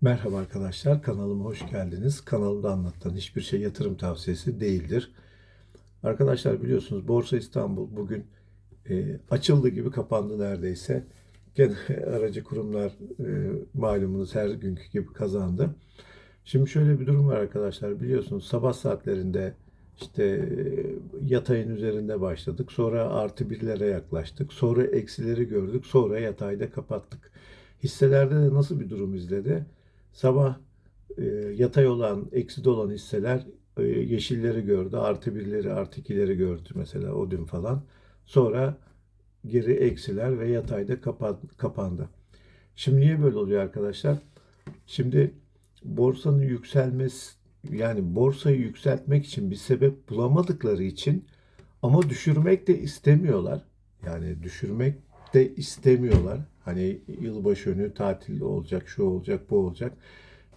Merhaba arkadaşlar, kanalıma hoş geldiniz. Kanalımda anlatılan hiçbir şey yatırım tavsiyesi değildir. Arkadaşlar biliyorsunuz Borsa İstanbul bugün e, açıldı gibi kapandı neredeyse. Gene aracı kurumlar e, malumunuz her günkü gibi kazandı. Şimdi şöyle bir durum var arkadaşlar biliyorsunuz sabah saatlerinde işte e, yatayın üzerinde başladık. Sonra artı birlere yaklaştık. Sonra eksileri gördük. Sonra yatayda kapattık. Hisselerde de nasıl bir durum izledi? Sabah e, yatay olan, ekside olan hisseler e, yeşilleri gördü. Artı birleri, artı ikileri gördü mesela o dün falan. Sonra geri eksiler ve yatayda kapa- kapandı. Şimdi niye böyle oluyor arkadaşlar? Şimdi borsanın yükselmesi yani borsayı yükseltmek için bir sebep bulamadıkları için ama düşürmek de istemiyorlar. Yani düşürmek de istemiyorlar. Hani yılbaşı önü tatil olacak, şu olacak, bu olacak.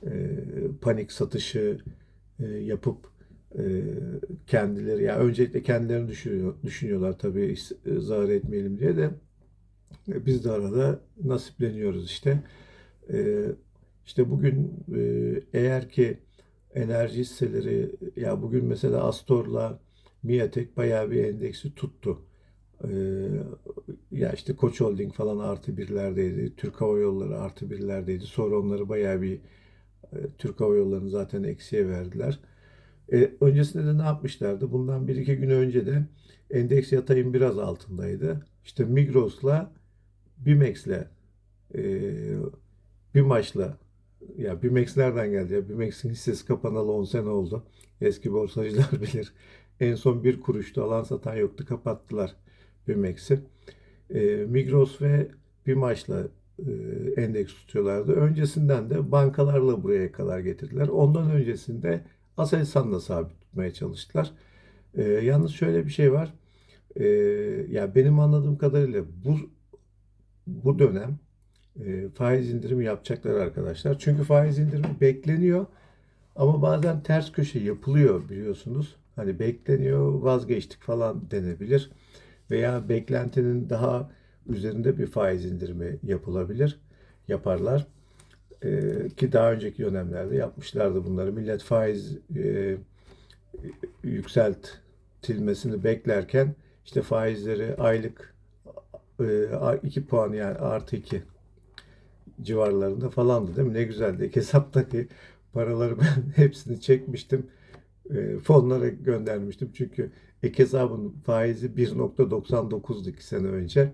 Ee, panik satışı e, yapıp e, kendileri ya öncelikle kendilerini düşünüyor, düşünüyorlar tabii is- zarar etmeyelim diye de e, biz de arada nasipleniyoruz işte. Ee, işte bugün e, eğer ki enerji hisseleri ya bugün mesela Astor'la Miatek bayağı bir endeksi tuttu. Ee, ya işte Koç Holding falan artı birlerdeydi. Türk Hava Yolları artı birlerdeydi. Sonra onları bayağı bir e, Türk Hava Yolları'nı zaten eksiye verdiler. E, öncesinde de ne yapmışlardı? Bundan bir iki gün önce de endeks yatayın biraz altındaydı. İşte Migros'la Bimex'le e, Bimaş'la ya Bimex nereden geldi ya? Bimex'in hissesi kapanalı 10 sene oldu. Eski borsacılar bilir. En son bir kuruştu. Alan satan yoktu. Kapattılar Bimex'i. E, Migros ve Bimaş'la e, endeks tutuyorlardı. Öncesinden de bankalarla buraya kadar getirdiler. Ondan öncesinde Aselsan'la sabit tutmaya çalıştılar. E, yalnız şöyle bir şey var. E, ya benim anladığım kadarıyla bu bu dönem e, faiz indirimi yapacaklar arkadaşlar. Çünkü faiz indirimi bekleniyor ama bazen ters köşe yapılıyor biliyorsunuz. Hani bekleniyor, vazgeçtik falan denebilir veya beklentinin daha üzerinde bir faiz indirimi yapılabilir, yaparlar. E, ki daha önceki dönemlerde yapmışlardı bunları. Millet faiz e, yükseltilmesini beklerken işte faizleri aylık e, 2 puan yani artı 2 civarlarında falandı değil mi? Ne güzeldi. Hesaptaki paraları ben hepsini çekmiştim. E, fonlara göndermiştim. Çünkü ek hesabın faizi 1.99'du 2 sene önce.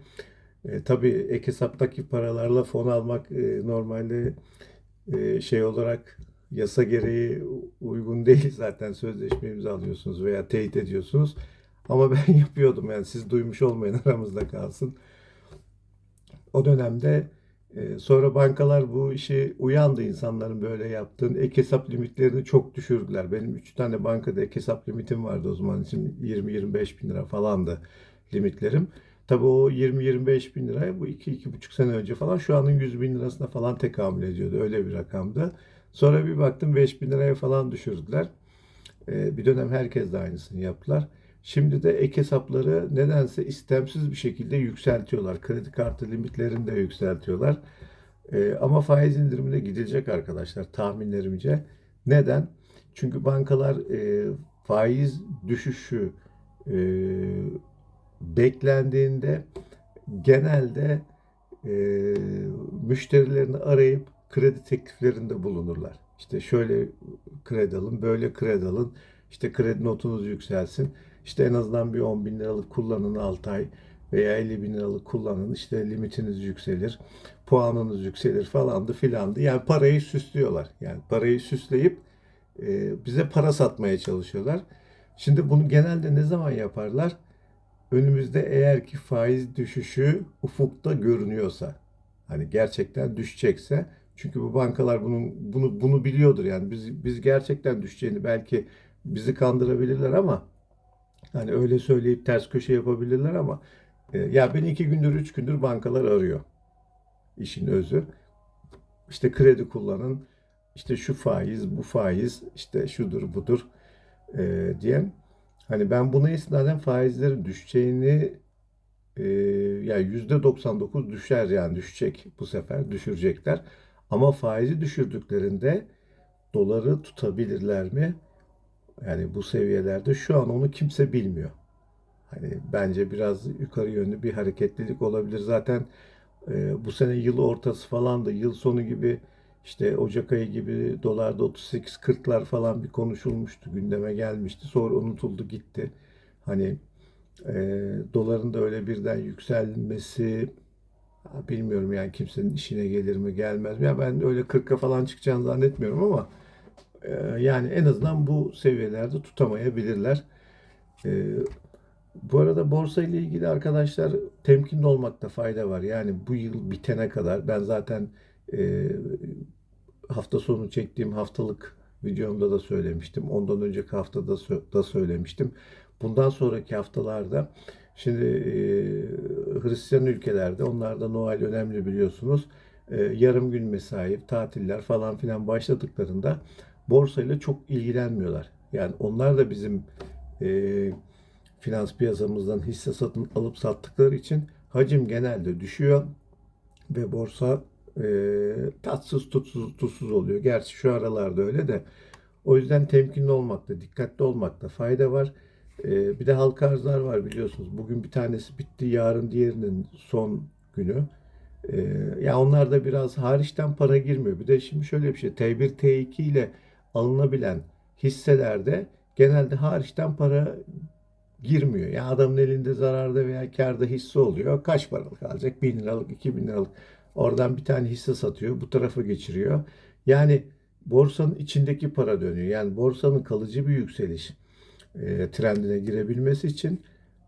E, tabii ek hesaptaki paralarla fon almak e, normalde e, şey olarak yasa gereği uygun değil zaten sözleşme imzalıyorsunuz veya teyit ediyorsunuz. Ama ben yapıyordum yani siz duymuş olmayın aramızda kalsın. O dönemde sonra bankalar bu işi uyandı insanların böyle yaptığını. Ek hesap limitlerini çok düşürdüler. Benim 3 tane bankada ek hesap limitim vardı o zaman için 20-25 bin lira falandı limitlerim. Tabii o 20-25 bin lira bu 2-2,5 sene önce falan şu anın 100 bin lirasına falan tekamül ediyordu. Öyle bir rakamdı. Sonra bir baktım 5 bin liraya falan düşürdüler. E, bir dönem herkes de aynısını yaptılar. Şimdi de ek hesapları nedense istemsiz bir şekilde yükseltiyorlar. Kredi kartı limitlerini de yükseltiyorlar. E, ama faiz indirimine gidilecek arkadaşlar tahminlerimce. Neden? Çünkü bankalar e, faiz düşüşü e, beklendiğinde genelde e, müşterilerini arayıp kredi tekliflerinde bulunurlar. İşte şöyle kredi alın, böyle kredi alın. İşte kredi notunuz yükselsin. İşte en azından bir 10 bin liralık kullanın 6 ay veya 50 bin liralık kullanın. İşte limitiniz yükselir, puanınız yükselir falandı filandı. Yani parayı süslüyorlar. Yani parayı süsleyip e, bize para satmaya çalışıyorlar. Şimdi bunu genelde ne zaman yaparlar? Önümüzde eğer ki faiz düşüşü ufukta görünüyorsa, hani gerçekten düşecekse, çünkü bu bankalar bunun bunu bunu biliyordur yani biz biz gerçekten düşeceğini belki bizi kandırabilirler ama hani öyle söyleyip ters köşe yapabilirler ama e, ya beni iki gündür üç gündür bankalar arıyor. İşin özü. İşte kredi kullanın, işte şu faiz, bu faiz, işte şudur budur e, diyen. Hani ben buna istinaden faizlerin düşeceğini e, yani yüzde 99 düşer yani düşecek bu sefer düşürecekler. Ama faizi düşürdüklerinde doları tutabilirler mi? Yani bu seviyelerde şu an onu kimse bilmiyor. Hani bence biraz yukarı yönlü bir hareketlilik olabilir. Zaten e, bu sene yıl ortası falan da yıl sonu gibi işte Ocak ayı gibi dolarda 38-40'lar falan bir konuşulmuştu. Gündeme gelmişti. Sonra unutuldu gitti. Hani e, doların da öyle birden yükselmesi bilmiyorum yani kimsenin işine gelir mi gelmez mi. Ya ben öyle 40'a falan çıkacağını zannetmiyorum ama yani en azından bu seviyelerde tutamayabilirler. E, bu arada borsa ile ilgili arkadaşlar temkinli olmakta fayda var. Yani bu yıl bitene kadar ben zaten e, hafta sonu çektiğim haftalık videomda da söylemiştim. Ondan önceki haftada da söylemiştim. Bundan sonraki haftalarda şimdi e, Hristiyan ülkelerde onlarda Noel önemli biliyorsunuz. E, yarım gün mesai, tatiller falan filan başladıklarında borsayla çok ilgilenmiyorlar. Yani onlar da bizim e, finans piyasamızdan hisse satın alıp sattıkları için hacim genelde düşüyor ve borsa e, tatsız tutsuz, tuzsuz oluyor. Gerçi şu aralarda öyle de o yüzden temkinli olmakta, dikkatli olmakta fayda var. E, bir de halka arzlar var biliyorsunuz. Bugün bir tanesi bitti, yarın diğerinin son günü. E, ya onlar da biraz hariçten para girmiyor. Bir de şimdi şöyle bir şey, T1, T2 ile alınabilen hisselerde genelde hariçten para girmiyor. Yani adamın elinde zararda veya kârda hisse oluyor. Kaç paralık alacak? 1000 liralık, 2000 liralık. Oradan bir tane hisse satıyor. Bu tarafa geçiriyor. Yani borsanın içindeki para dönüyor. Yani borsanın kalıcı bir yükseliş e, trendine girebilmesi için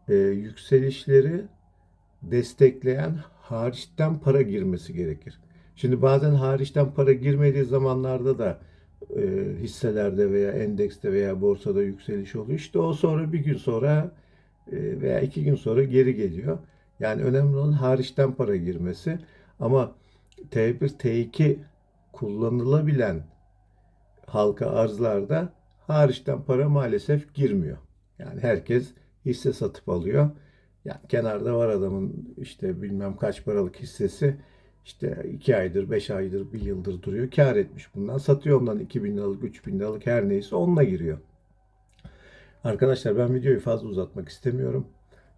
e, yükselişleri destekleyen hariçten para girmesi gerekir. Şimdi bazen hariçten para girmediği zamanlarda da e, hisselerde veya endekste veya borsada yükseliş oluyor. İşte o sonra bir gün sonra e, veya iki gün sonra geri geliyor. Yani önemli olan hariçten para girmesi. Ama T1, T2 kullanılabilen halka arzlarda hariçten para maalesef girmiyor. Yani herkes hisse satıp alıyor. Yani kenarda var adamın işte bilmem kaç paralık hissesi işte 2 aydır, 5 aydır, 1 yıldır duruyor. Kar etmiş bundan. Satıyor ondan 2000 liralık, 3000 liralık her neyse onunla giriyor. Arkadaşlar ben videoyu fazla uzatmak istemiyorum.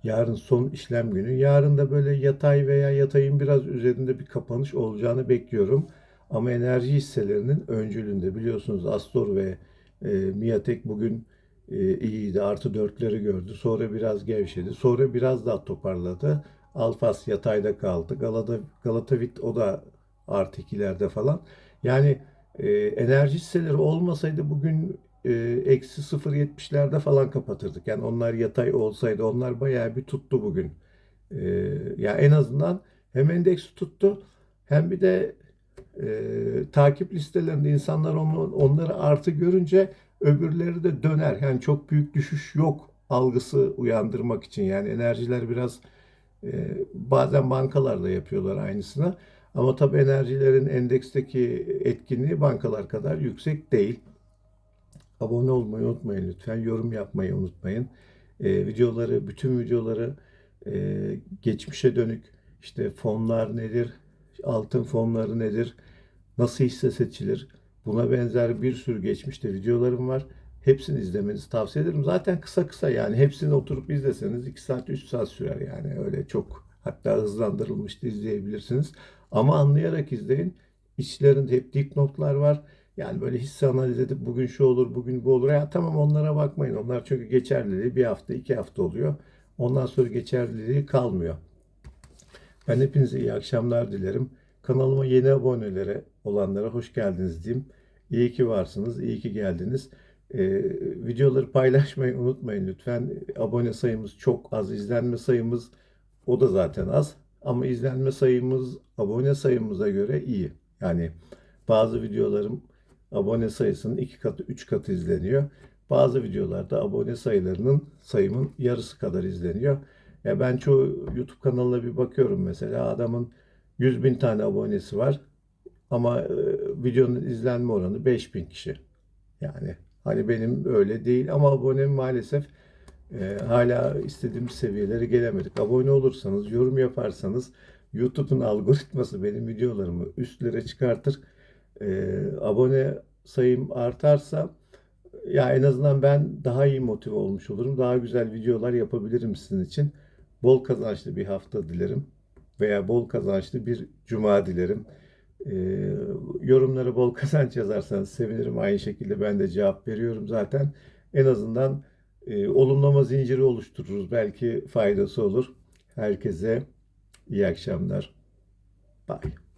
Yarın son işlem günü. Yarın da böyle yatay veya yatayın biraz üzerinde bir kapanış olacağını bekliyorum. Ama enerji hisselerinin öncülünde biliyorsunuz Astor ve e, Miatek bugün e, iyiydi. Artı dörtleri gördü. Sonra biraz gevşedi. Sonra biraz daha toparladı. Alfas yatayda kaldı. Galata, Galatavit o da artı ikilerde falan. Yani e, enerji hisseleri olmasaydı bugün e, eksi 0.70'lerde falan kapatırdık. Yani onlar yatay olsaydı onlar bayağı bir tuttu bugün. E, ya en azından hem endeksi tuttu hem bir de e, takip listelerinde insanlar onu, onları artı görünce öbürleri de döner. Yani çok büyük düşüş yok algısı uyandırmak için. Yani enerjiler biraz bazen bankalarla yapıyorlar aynısını. Ama tabii enerjilerin endeksteki etkinliği bankalar kadar yüksek değil. Abone olmayı unutmayın lütfen. Yorum yapmayı unutmayın. E, videoları, bütün videoları e, geçmişe dönük işte fonlar nedir, altın fonları nedir, nasıl hisse seçilir, buna benzer bir sürü geçmişte videolarım var. Hepsini izlemenizi tavsiye ederim. Zaten kısa kısa yani hepsini oturup izleseniz 2 saat 3 saat sürer yani öyle çok hatta hızlandırılmış da izleyebilirsiniz. Ama anlayarak izleyin. İçlerinde hep dipnotlar var. Yani böyle hisse analiz edip bugün şu olur, bugün bu olur. Ya tamam onlara bakmayın. Onlar çünkü geçerliliği bir hafta, iki hafta oluyor. Ondan sonra geçerliliği kalmıyor. Ben hepinize iyi akşamlar dilerim. Kanalıma yeni abonelere olanlara hoş geldiniz diyeyim. İyi ki varsınız, iyi ki geldiniz. Ee, videoları paylaşmayı unutmayın lütfen. Abone sayımız çok az, izlenme sayımız o da zaten az. Ama izlenme sayımız abone sayımıza göre iyi. Yani bazı videolarım abone sayısının iki katı, üç katı izleniyor. Bazı videolarda abone sayılarının sayımın yarısı kadar izleniyor. Ya ben çoğu YouTube kanalına bir bakıyorum mesela adamın 100 bin tane abonesi var ama e, videonun izlenme oranı 5000 kişi. Yani hani benim öyle değil ama abonem maalesef e, hala istediğim seviyelere gelemedik. Abone olursanız, yorum yaparsanız YouTube'un algoritması benim videolarımı üstlere çıkartır e, abone sayım artarsa ya en azından ben daha iyi motive olmuş olurum. Daha güzel videolar yapabilirim sizin için. Bol kazançlı bir hafta dilerim veya bol kazançlı bir cuma dilerim. E, yorumlara bol kazanç yazarsanız sevinirim. Aynı şekilde ben de cevap veriyorum zaten. En azından e, olumlama zinciri oluştururuz. Belki faydası olur. Herkese iyi akşamlar. Bye.